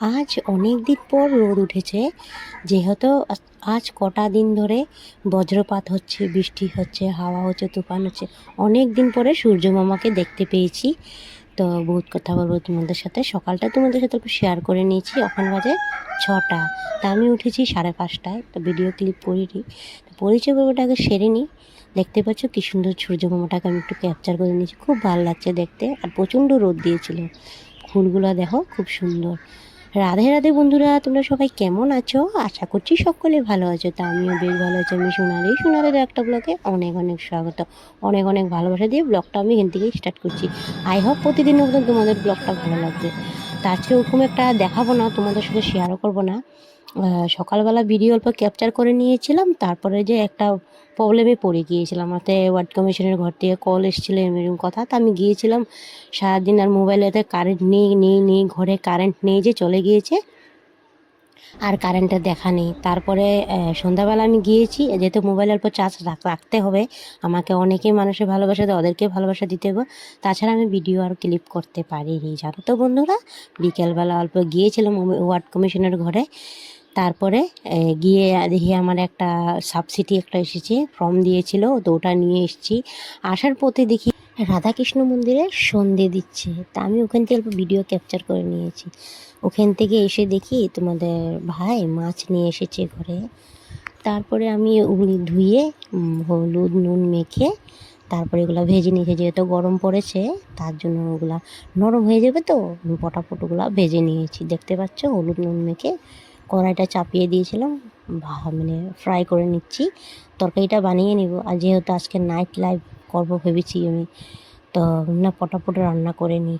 আজ অনেক দিন পর রোদ উঠেছে। যেহেতু আজ কটা দিন ধরে বজ্রপাত হচ্ছে, বৃষ্টি হচ্ছে, হাওয়া হচ্ছে, তুফান হচ্ছে। অনেক দিন পরে সূর্য মামাকে দেখতে পেয়েছি। তো বহুত কথা বলব তোমাদের সাথে। সকালটা তোমাদের সাথে একটু শেয়ার করে নিয়েছি। এখন বাজে ছটা। তা আমি উঠেছি সাড়ে পাঁচটায়। তো ভিডিও ক্লিপ করিনি। তো পরিচয় পর্বটা আগে সেরে নিই দেখতে পাচ্ছ কি সুন্দর সূর্য মামাটাকে আমি একটু ক্যাপচার করে নিয়েছি। খুব ভালো লাগছে দেখতে। আর প্রচণ্ড রোদ দিয়েছিল। ফুলগুলো দেখো, খুব সুন্দর। রাধে রাধে বন্ধুরা, তোমরা সবাই কেমন আছো? আশা করছি সকলে ভালো আছো। তা আমিও বেশ ভালো আছি। আমি সোনালি। সোনালের একটা ব্লগে অনেক অনেক স্বাগত। অনেক অনেক ভালোবাসা দিয়ে ব্লগটা আমি এখান থেকেই স্টার্ট করছি। আই হোপ প্রতিদিন তোমাদের ব্লগটা ভালো লাগবে। তা আজকে ওরকম একটা দেখাবো না, তোমাদের সাথে শেয়ারও করব না। সকালবেলা ভিডিও অল্প ক্যাপচার করে নিয়েছিলাম, তারপরে যে একটা প্রবলেমে পড়ে গিয়েছিলাম। আমাতে ওয়ার্ড কমিশনের ঘর থেকে কল এসেছিল এরকম কথা, তো আমি গিয়েছিলাম, সারাদিন আর মোবাইলেতে কারেন্ট নেই নেই নেই, ঘরে কারেন্ট নেই যে চলে গিয়েছে। আর কারেন্টের দেখা নেই। তারপরে সন্ধ্যাবেলা আমি গিয়েছি, যেহেতু মোবাইল অল্প চার্জ রাখতে হবে, আমাকে অনেকেই মানুষের ভালোবাসা দেয়, ওদেরকে ভালোবাসা দিতে হবে। তাছাড়া আমি ভিডিও আর ক্লিপ করতে পারিনি, জানো তো বন্ধুরা? বিকেলবেলা অল্প গিয়েছিলাম ওয়ার্ড কমিশনের ঘরে। তারপরে গিয়ে দেখি আমার একটা সাবসিডি একটা এসেছে ফর্ম দিয়েছিল, তো ওটা নিয়ে এসেছি। আসার পথে দেখি রাধাকৃষ্ণ মন্দিরে সন্ধে দিচ্ছে। তা আমি ওখান থেকে অল্প ভিডিও ক্যাপচার করে নিয়েছি। ওখান থেকে এসে দেখি তোমাদের ভাই মাছ নিয়ে এসেছে ঘরে। তারপরে আমি ওগুলি ধুয়ে হলুদ, নুন মেখে, তারপরে এগুলো ভেজে নিয়েছে। যেহেতু গরম পড়েছে, তার জন্য ওগুলা নরম হয়ে যাবে তো পটাপট ওগুলো ভেজে নিয়েছি। দেখতে পাচ্ছ? হলুদ, নুন মেখে কড়াইটা চাপিয়ে দিয়েছিলাম। মানে ফ্রাই করে নিচ্ছি। তরকারিটা বানিয়ে নিব। আর যেহেতু আজকে নাইট লাইভ করব ভেবেছি আমি। তো না, পটাপট রান্না করে নিই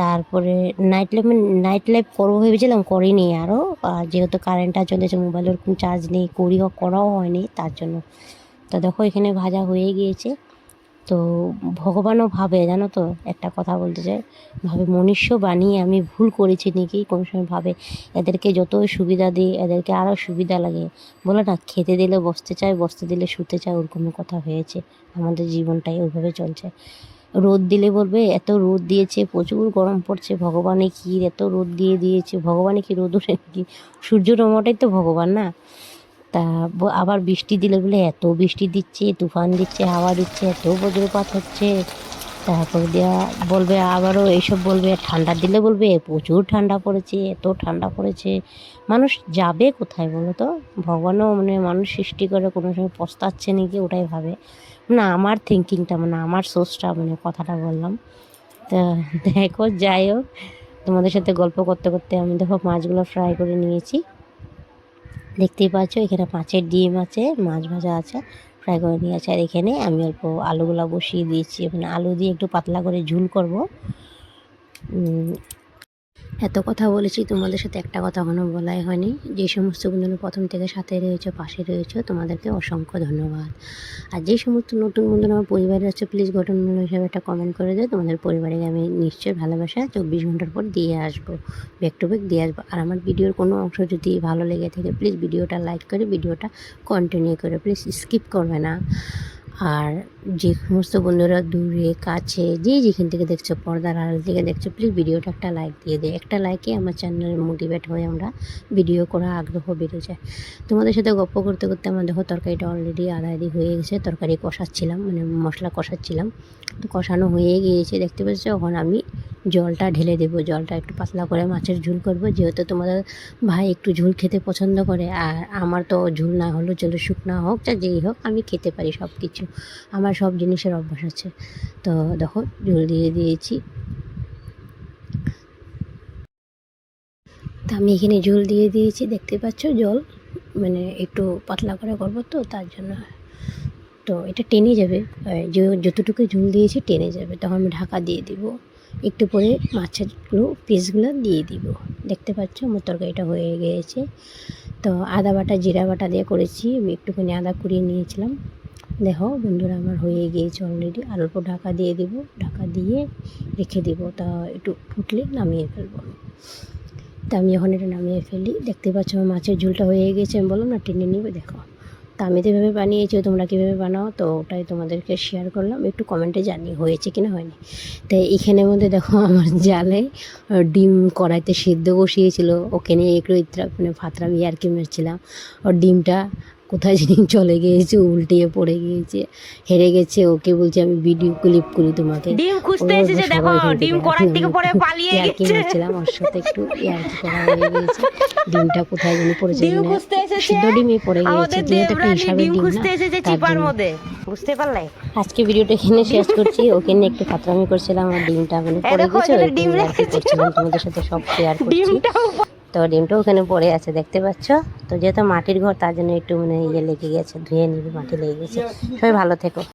তারপরে নাইট লাইফ নাইট লাইফ করব ভেবেছিলাম, করিনি আরও আর যেহেতু কারেন্টটা চলেছে মোবাইলের কোনো চার্জ নেই, করিও, করাও হয়নি, তার জন্য। তো দেখো, এখানে ভাজা হয়ে গিয়েছে। তো ভগবানও ভাবে, জানো তো, একটা কথা বলতে চাই। ভাবে, মনুষ্য বানিয়ে আমি ভুল করেছি নাকি? কোনো সময় ভাবে, এদেরকে যত সুবিধা দিই, এদেরকে আরও সুবিধা লাগে। বলে না, খেতে দিলে বসতে চায়, বসতে দিলে শুতে চায় ওরকমই কথা হয়েছে। আমাদের জীবনটাই ওইভাবে চলছে। রোদ দিলে বলবে, এত রোদ দিয়েছে, প্রচুর গরম পড়ছে, ভগবানে কি এত রোদ দিয়ে দিয়েছে, ভগবানে কি রোদ ওঠে নাকি? সূর্য রমাটাই তো ভগবান না। তা আবার বৃষ্টি দিলে বলে, এত বৃষ্টি দিচ্ছে, তুফান দিচ্ছে, হাওয়া দিচ্ছে, এত বজ্রপাত হচ্ছে। তারপর দেওয়া বলবে, আবারও এইসব বলবে, ঠান্ডা দিলে বলবে, প্রচুর ঠান্ডা পড়েছে, এত ঠান্ডা পড়েছে। মানুষ যাবে কোথায় বলো তো? ভগবানও মানে মানুষ সৃষ্টি করে কোনো সময় পস্তাচ্ছে নাকি ওটাই ভাবে। না, আমার থিঙ্কিংটা মানে আমার সোর্সটা মানে কথাটা বললাম। তা দেখো, যাই হোক, তোমাদের সাথে গল্প করতে করতে আমি দেখো মাছগুলো ফ্রাই করে নিয়েছি। দেখতেই পাচ্ছ, এখানে মাছের ডিম আছে, মাছ ভাজা আছে, ফ্রাই করে নিয়ে আছে। আর এখানে আমি অল্প আলুগুলো বসিয়ে দিয়েছি। মানে আলু দিয়ে একটু পাতলা করে ঝুল করব। এত কথা বলেছি, তোমাদের সাথে একটা কথা কোনো বলাই হয়নি। যে সমস্ত বন্ধুরা প্রথম থেকে সাথে রয়েছে, পাশে রয়েছে, তোমাদেরকে অসংখ্য ধন্যবাদ। আর যে সমস্ত নতুন বন্ধুরা আমার পরিবারে আছে প্লিজ গঠনমূলক হিসাবে একটা কমেন্ট করে দেয় তোমাদের পরিবারে আমি নিশ্চয়ই ভালোবাসা চব্বিশ ঘণ্টার পর দিয়ে আসব ব্যাক টু ব্যাক দিয়ে আসব। আর আমার ভিডিওর কোনো অংশ যদি ভালো লেগে থাকে প্লিজ ভিডিওটা লাইক করে ভিডিওটা কন্টিনিউ করে প্লিজ স্কিপ করবে না। আর যে সমস্ত বন্ধুরা দূরে, কাছে, যে যেখান থেকে দেখছ, পর্দার আড়াল থেকে দেখছ প্লিজ ভিডিওটা একটা লাইক দিয়ে দেয় একটা লাইকে আমার চ্যানেল মোটিভেট হয়ে আমরা ভিডিও করা আগ্রহ বেড়ে যায় তোমাদের সাথে গপ্প করতে করতে আমার দেখো তরকারিটা অলরেডি আধা আদি হয়ে গেছে। তরকারি কষাচ্ছিলাম মানে মশলা কষাচ্ছিলাম। তো কষানো হয়ে গিয়েছে, দেখতে পাচ্ছ তখন আমি জলটা ঢেলে দেবো, জলটা একটু পাতলা করে মাছের ঝুল করব। যেহেতু তোমাদের ভাই একটু ঝুল খেতে পছন্দ করে, আর আমার তো ঝুল না হলেও চলো শুকনা হোক যা যেই হোক, আমি খেতে পারি সব কিছু আমার সব জিনিসের অভ্যাস আছে। তো দেখো, ঝুল দিয়ে দিয়েছি। তা আমি এখানে ঝোল দিয়ে দিয়েছি, দেখতে পাচ্ছ জল? মানে একটু পাতলা করে করব তো, তার জন্য। তো এটা টেনে যাবে। যতটুকু ঝোল দিয়েছি টেনে যাবে। তখন আমি ঢাকা দিয়ে দিব। একটু পরে মাছেরগুলো, পিসগুলো দিয়ে দিব। দেখতে পাচ্ছ আমার তরকারিটা হয়ে গিয়েছে। তো আদা বাটা, জিরা বাটা দিয়ে করেছি। আমি একটুখানি আদা কুড়িয়ে নিয়েছিলাম। দেখো বন্ধুরা, আমার হয়ে গিয়েছে অলরেডি আর অল্প ঢাকা দিয়ে দিব। ঢাকা দিয়ে রেখে দিব। তা একটু ফুটলে নামিয়ে ফেলব। তা আমি যখন এটা নামিয়ে ফেলি। দেখতে পাচ্ছ আমার মাছের ঝোলটা হয়ে গেছে আমি বললাম না, টেনে নিবে, দেখো। তা আমি তো এভাবে বানিয়েছি তোমরা কীভাবে বানাও? তো ওটাই তোমাদেরকে শেয়ার করলাম। একটু কমেন্টে জানি হয়েছে কি না হয়নি। তাই এখানের মধ্যে দেখো আমার জালে ডিম কড়াইতে সিদ্ধ বসিয়েছিল। ওকে নিয়ে একটু মানে ফাতরামি আর কি মেরেছিলাম। ওর ডিমটা কোথায় জানি চলে গিয়েছে উল্টিয়ে পড়ে গিয়েছে হেরে গেছে ওকে বলছে আমি ভিডিও ক্লিপ করি তোমাকে। ডিম খুঁজতে এসেছে দেখো ডিম। কড়াই থেকে পরে পালিয়ে গেছে। মারছিলাম ওর সাথে একটু ইয়ার্কি করা হয়ে গিয়েছে। ডিমটা কোথায় জানি পড়েছে ডিম মানে খুঁজতে এসেছে। সিদ্ধ ডিমই পড়ে গিয়েছে আমাদের যেহেতু একটা ডিম খুঁজতে এসেছে চিপার মধ্যে। বুঝতে পারলে? আজকে ভিডিওটা এখানে শেষ করছি ওকে নিয়ে একটু ফাতরামি করছিলাম আর ডিমটা মানে পড়ে গেছে ডিম। করছিলাম তোমাদের সাথে সব শেয়ার করছি। ডিমটাও তো ডিমটা ওখানে পড়ে আছে, দেখতে পাচ্ছ? তো যেহেতু মাটির ঘর, তার জন্য একটু মানে ইয়ে লেগে গেছে, ধুয়ে নিবি, মাটি লেগে গেছে। সবাই ভালো থেকো।